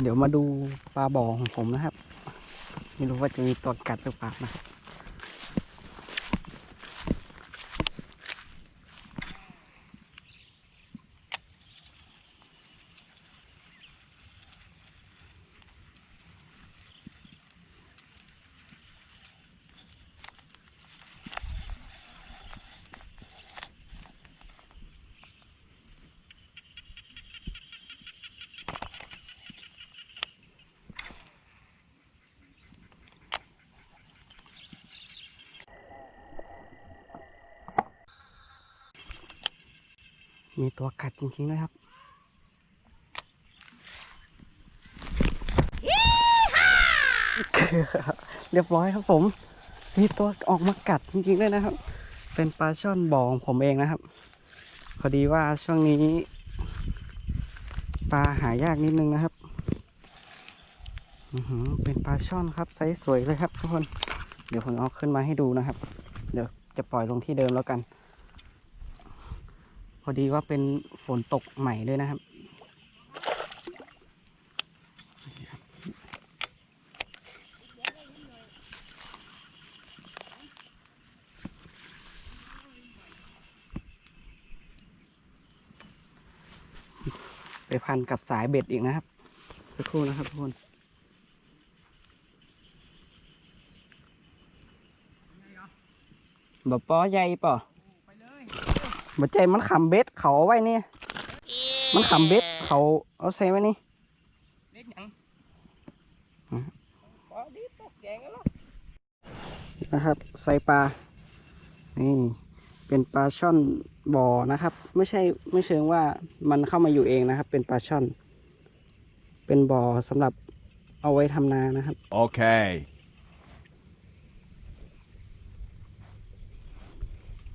เดี๋ยวมาดูปลาบ่อของผมนะครับ ไม่รู้ว่าจะมีตัวกัดหรือเปล่านะครับ มีตัวกัดจริงๆด้วยครับเรียบร้อยครับผม มีตัวออกมากัดจริงๆด้วยนะครับ เป็นปลาช่อนบ่อของผมเองนะครับ พอดีว่าช่วงนี้ ปลาหายากนิดนึงนะครับเป็นปลาช่อนครับไซส์สวยเลยครับทุกคน เดี๋ยวผมเอาขึ้นมาให้ดูนะครับ เดี๋ยวจะปล่อยลงที่เดิมแล้วกัน พอดีว่าเป็นฝนตกใหม่ด้วยนะครับ ไปพันกับสายเบ็ดอีกนะครับ สักครู่นะครับทุกคนบ่ปอใหญ่ป่ะ บ่ใจมันขำเบ็ดเขาเอาไว้นี่ มันขำเบ็ดเขาเอาใส่ไว้นี่เล็กหยังอืมพอดีตกแกงแล้วนะครับ ใส่ปลา นี่ เป็นปลาช่อนบ่อนะครับ ไม่ใช่ไม่เชิงว่ามันเข้ามาอยู่เองนะครับ เป็นปลาช่อน เป็นบ่อสำหรับเอาไว้ทำนานะครับ Okay.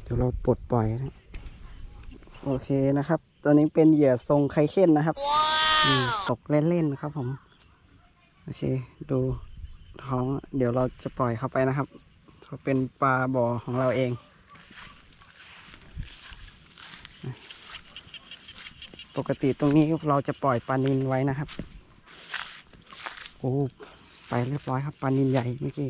เดี๋ยวเราปลดปล่อยนะ โอเคนะครับตอนนี้เป็นเหยื่อทรงไข่เค้นนะครับ ตกเล่นๆครับผม โอเค ดูท้อง เดี๋ยวเราจะปล่อยเข้าไปนะครับเขาเป็นปลาบ่อของเราเอง ปกติตรงนี้เราจะปล่อยปลานินไว้นะครับ โอ้ ไปเรียบร้อยครับปลานินใหญ่เมื่อกี้